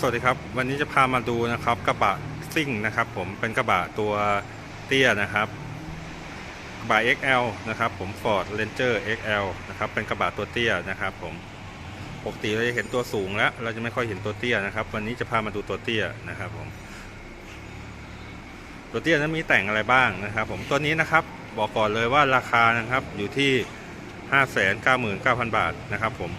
สวัสดีครับ วันนี้จะพามาดูนะครับกระบะซิ่งนะครับ ผมเป็นกระบะตัวเตี้ยนะครับกระบะ XL นะครับ ผม Ford Ranger XL นะครับเป็นกระบะตัวเตี้ยนะครับ ผมปกติเราจะเห็นตัวสูงแล้ว เราจะไม่ค่อยเห็นตัวเตี้ยนะครับ วันนี้จะพามาดูตัวเตี้ยนะครับ ผม ตัวเตี้ยนั้นมีแต่งอะไรบ้างนะครับ ผมตัวนี้นะครับ บอกก่อนเลยว่าราคานะครับอยู่ที่ 599,000 บาทนะครับ ผม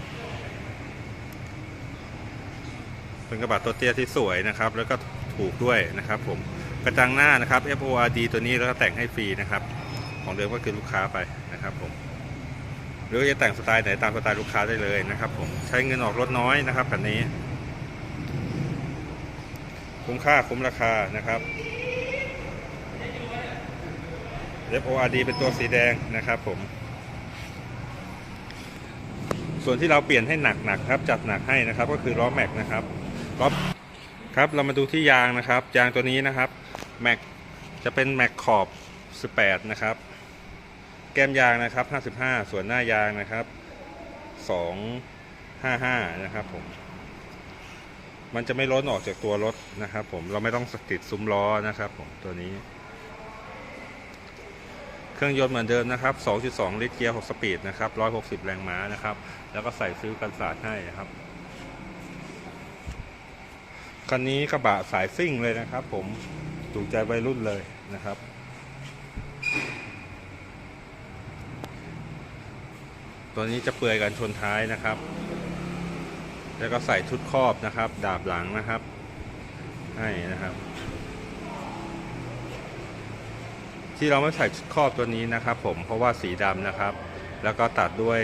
เป็นกระบะตัวเตี้ยที่สวยนะครับ แล้วก็ถูกด้วยนะครับผมกระจังหน้านะครับ FORD ตัวนี้แล้วก็แต่งให้ฟรีนะครับ ของเดิมก็คือลูกค้าไปนะครับผมหรือจะแต่งสไตล์ไหนตามสไตล์ลูกค้าได้เลยนะครับผมใช้เงินออกรถน้อยนะครับคันนี้ คุ้มค่าคุ้มราคานะครับ FORD เป็นตัวสีแดงนะครับผม ส่วนที่เราเปลี่ยนให้หนักๆครับ จัดหนักให้นะครับ ก็คือล้อแม็กนะครับ ล้อครับเรามาดูที่ยางนะครับ ยางตัวนี้นะครับแม็กจะเป็นแม็กขอบ 18 นะครับ แก้มยางนะครับ 55 ส่วนหน้ายางนะครับ 255 นะครับผม มันจะไม่ล้นออกจากตัวรถนะครับ ผมเราไม่ต้องสติดซุ้มล้อนะครับผมตัวนี้ เครื่องยนต์เหมือนเดิมนะครับ 2.2 ลิตรเกียร์ 6 สปีดนะครับ 160 แรงม้านะครับ แล้วก็ใส่ฟิวกันสาดให้นะครับ คันนี้กระบะสายซิ่งเลยนะครับ ผมถูกใจวัยรุ่นเลยนะครับ ตัวนี้จะเปลือยกันชนท้ายนะครับ แล้วก็ใส่ชุดครอบนะครับ ดาบหลังนะครับ ให้นะครับ ที่เราไม่ใส่ชุดครอบตัวนี้นะครับ ผมเพราะว่าสีดำนะครับ แล้วก็ตัดด้วย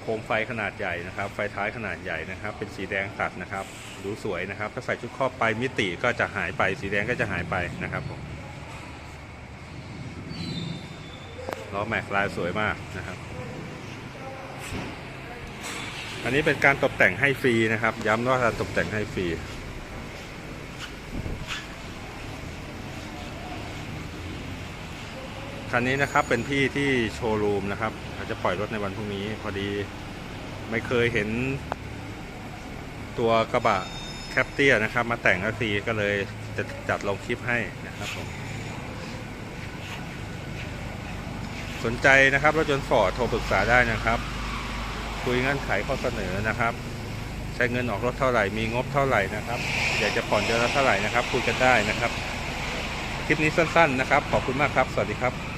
โคมไฟขนาดใหญ่นะครับ ไฟท้ายขนาดใหญ่นะครับ เป็นสีแดงตัดนะครับ ดูสวยนะครับ ถ้าใส่ชุดครอบไปมิติก็จะหายไป สีแดงก็จะหายไปนะครับผมล้อแม็กลายสวยมากนะครับ อันนี้เป็นการตกแต่งให้ฟรีนะครับ ย้ำว่าการตกแต่งให้ฟรี คันนี้นะครับเป็นพี่ที่โชว์รูมนะครับเขาจจะปล่อยรถในวันพรุ่งนี้ พอดีไม่เคยเห็น ตัวกระบะแคปเตียนะครับ มาแต่งก็ซีก็เลยจะจัดลงคลิปให้นะครับผมสนใจนะครับรถยนต์ฟอร์ดโทรปรึกษาได้นะครับ คุยเงื่อนไขข้อเสนอนะครับ ใช้เงินออกรถเท่าไหร่มีงบเท่าไหร่นะครับอยากจะผ่อนเดือนละเท่าไหร่นะครับคุยกันได้นะครับคลิปนี้สั้นๆนะครับ ขอบคุณมากครับ สวัสดีครับ